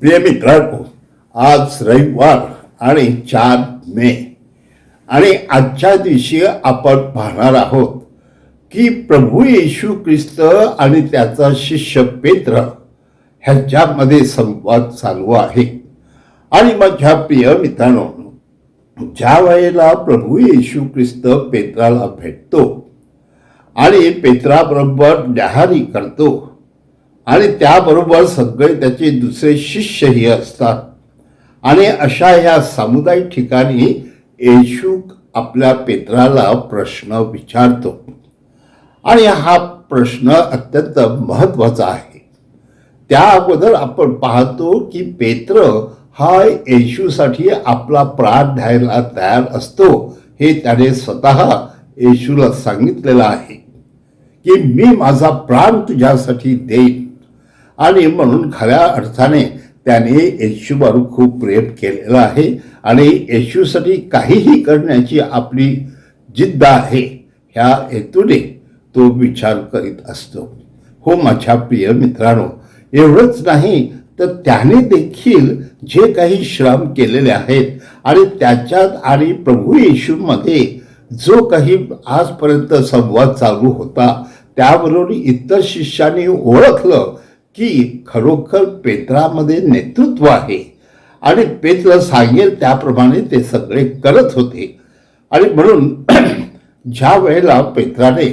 प्रिय मित्रांनो आज रविवार आणि चार मे. आणि आजच्या दिवशी आपण पाहणार आहोत की प्रभू येशू ख्रिस्त आणि त्याचा शिष्य पेत्र ह्याच्यामध्ये संवाद चालू आहे. आणि माझ्या प्रिय मित्रांनो ज्या वेळेला प्रभू येशू ख्रिस्त पेत्राला भेटतो आणि पेत्राबरोबर न्याहारी करतो आणि त्याबरोबर सगळे त्याचे दुसरे शिष्यही असतात. आणि अशा या सामुदायिक ठिकाणी येशू आपल्या पेत्राला प्रश्न विचारतो. आणि हा प्रश्न अत्यंत महत्त्वाचा आहे. त्या अगोदर आपण पाहतो की पेत्र हा येशूसाठी आपला प्राण द्यायला तयार असतो. हे त्याने स्वतः येशूला सांगितलेलं आहे. की मी माझा प्राण तुझ्यासाठी देईन. आणि म्हणून खऱ्या अर्थाने त्याने येशूवर खूप प्रेम केलेलं आहे. आणि येशूसाठी काहीही करण्याची आपली जिद्द आहे ह्या हेतूने तो विचार करीत असतो. हो माझ्या प्रिय मित्रांनो एवढंच नाही तर त्याने देखील जे काही श्रम केलेले आहेत आणि त्याच्यात आणि प्रभू येशूमध्ये जो काही आजपर्यंत संवाद चालू होता त्यावरून इतर शिष्यांनी ओळखलं की खरोखर पेत्रामध्ये नेतृत्व आहे. आणि पेत्र सांगेल त्याप्रमाणे ते सगळे करत होते. आणि म्हणून ज्या वेळेला पेत्राने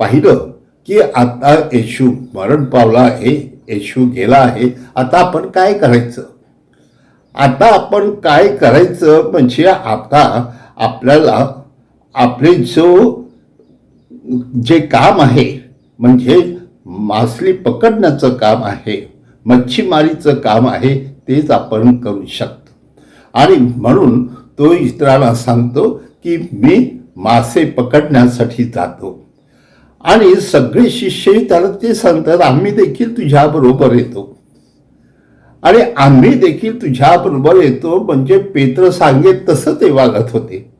पाहिलं की आता येशू मरण पावला आहे येशू गेला आहे आता आपण काय करायचं? आता आपण काय करायचं? म्हणजे आता आपल्याला आपले जो जे काम आहे म्हणजे मासली पकडण्याचं काम आहे मच्छीमारीचं काम आहे तेच आपण करू शकतो. आणि म्हणून तो इतरांना सांगतो की मी मासे पकडण्यासाठी जातो. आणि सगळे शिष्यही त्याला ते सांगतात आम्ही देखील तुझ्याबरोबर येतो. आणि आम्ही देखील तुझ्याबरोबर येतो म्हणजे पेत्र सांगेल तसं ते वागत होते.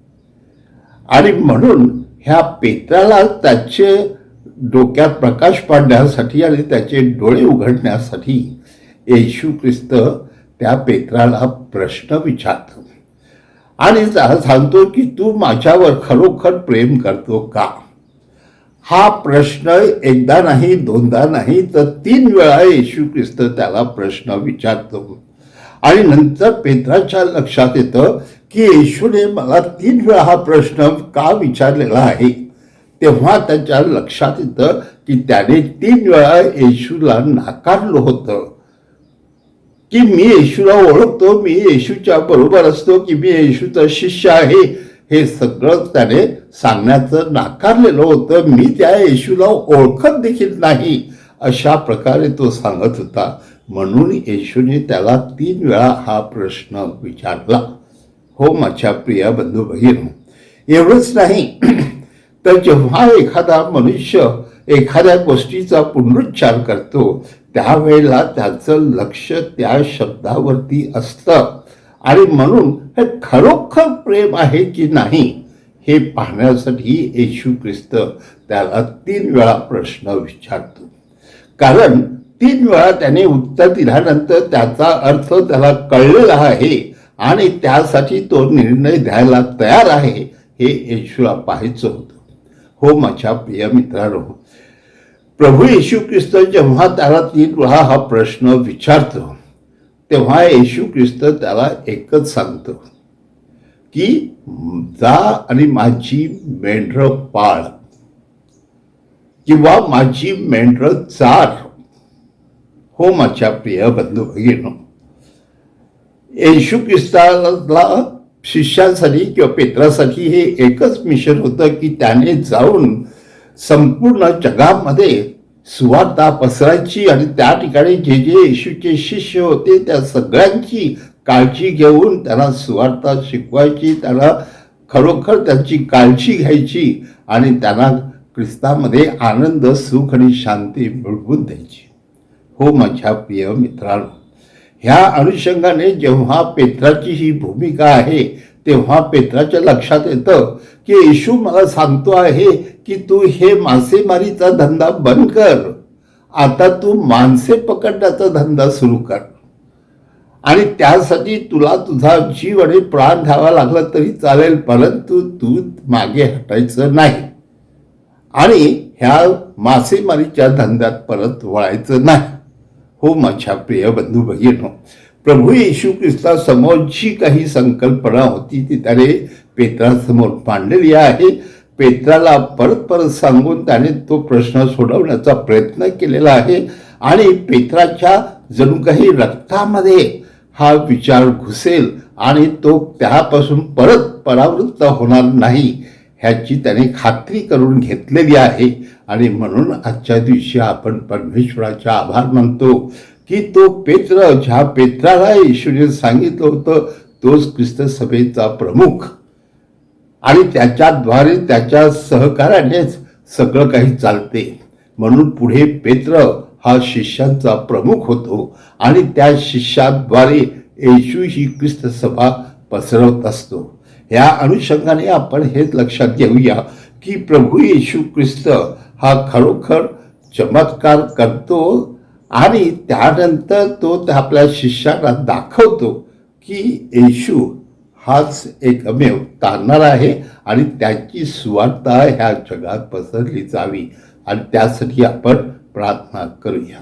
आणि म्हणून ह्या पेत्राला त्याचे डोक्यात प्रकाश पाडण्यासाठी आणि त्याचे डोळे उघडण्यासाठी येशू ख्रिस्त त्या पेत्राला प्रश्न विचारतो. आणि त्याला सांगतो की तू माझ्यावर खरोखर प्रेम करतो का? हा प्रश्न एकदा नाही दोनदा नाही तर तीन वेळा येशू ख्रिस्त त्याला प्रश्न विचारतो. आणि नंतर पेत्राच्या लक्षात येतं की येशूने मला तीन वेळा हा प्रश्न का विचारलेला आहे? तेव्हा त्याच्या लक्षात येतं की त्याने तीन वेळा येशूला नाकारलं होतं. की मी येशूला ओळखतो मी येशूच्या बरोबर असतो की मी येशूचा शिष्य आहे हे सगळं त्याने सांगण्याचं नाकारलेलं होतं. मी त्या येशूला ओळखत देखील नाही अशा प्रकारे तो सांगत होता. म्हणून येशूने त्याला तीन वेळा हा प्रश्न विचारला. हो माझ्या प्रिया बंधू बहीण एवढंच नाही. तर जेव्हा एखादा मनुष्य एखाद्या गोष्टीचा पुनरुच्चार करतो त्यावेळेला त्याचं लक्ष त्या शब्दावरती असतं. आणि म्हणून हे खरोखर प्रेम आहे की नाही हे पाहण्यासाठी येशू ख्रिस्त त्याला तीन वेळा प्रश्न विचारतो. कारण तीन वेळा त्याने उत्तर दिल्यानंतर त्याचा अर्थ त्याला कळलेला आहे आणि त्यासाठी तो निर्णय द्यायला तयार आहे हे येशूला पाहायचं होतं. हो माझ्या प्रिय मित्रांनो प्रभू येशू ख्रिस्त जेव्हा त्याला तीन वेळा हा प्रश्न विचारतो तेव्हा येशू ख्रिस्त त्याला एकच सांगतो की जा आणि माझी मेंढर पाळ किंवा माझी मेंढर चार. हो माझ्या प्रिय बंधू भगिनो येशू ख्रिस्ताला शिष्यांसाठी किंवा पेत्रासाठी हे एकच मिशन होतं की त्याने जाऊन संपूर्ण जगामध्ये सुवार्ता पसरायची आणि त्या ठिकाणी जे जे येशूचे शिष्य होते त्या सगळ्यांची काळजी घेऊन त्यांना सुवार्ता शिकवायची त्यांना खरोखर त्यांची काळजी घ्यायची आणि त्यांना ख्रिस्तामध्ये आनंद सुख आणि शांती मिळवून द्यायची. हो माझ्या प्रिय मित्रांनो ह्या अनुषंगाने जेव्हा पेत्राची ही भूमिका आहे तेव्हा पेत्राच्या लक्षात येतं की येशू मला सांगतो आहे की तू हे मासेमारीचा धंदा बंद कर. आता तू माणसे पकडण्याचा धंदा सुरू कर. आणि त्यासाठी तुला तुझा जीव आणि प्राण घ्यावा लागला तरी चालेल परंतु तू मागे हटायचं नाही. आणि ह्या मासेमारीच्या धंद्यात परत वळायचं नाही. हो माझ्या प्रिय बंधू भगिनो प्रभू येशू ख्रिस्तासमोर जी काही संकल्पना होती ती त्याने पेत्रासमोर मांडलेली आहे. पेत्राला परत परत सांगून त्याने तो प्रश्न सोडवण्याचा प्रयत्न केलेला आहे. आणि पेत्राच्या जणू काही रक्तामध्ये हा विचार घुसेल आणि तो त्यापासून परत परावृत्त होणार नाही ह्याची त्याने खात्री करून घेतलेली आहे. आणि म्हणून आजच्या दिवशी आपण परमेश्वराचा आभार मानतो की तो पेत्र ज्या पेत्राला येशूने सांगितलं होतं तोच ख्रिस्त सभेचा प्रमुख. आणि त्याच्याद्वारे त्याच्या सहकार्यानेच सगळं काही चालते. म्हणून पुढे पेत्र हा शिष्यांचा प्रमुख होतो आणि त्या शिष्याद्वारे येशू ही ख्रिस्त सभा पसरवत असतो. या अनुषंगाने आपण हेच लक्षात घेऊया की प्रभू येशू ख्रिस्त हा खरोखर चमत्कार करतो आणि त्यानंतर तो त्या आपल्या शिष्यांना दाखवतो की येशू हाच एकमेव तारणार आहे आणि त्याची सुवार्ता ह्या जगात पसरली जावी. आणि त्यासाठी आपण प्रार्थना करूया.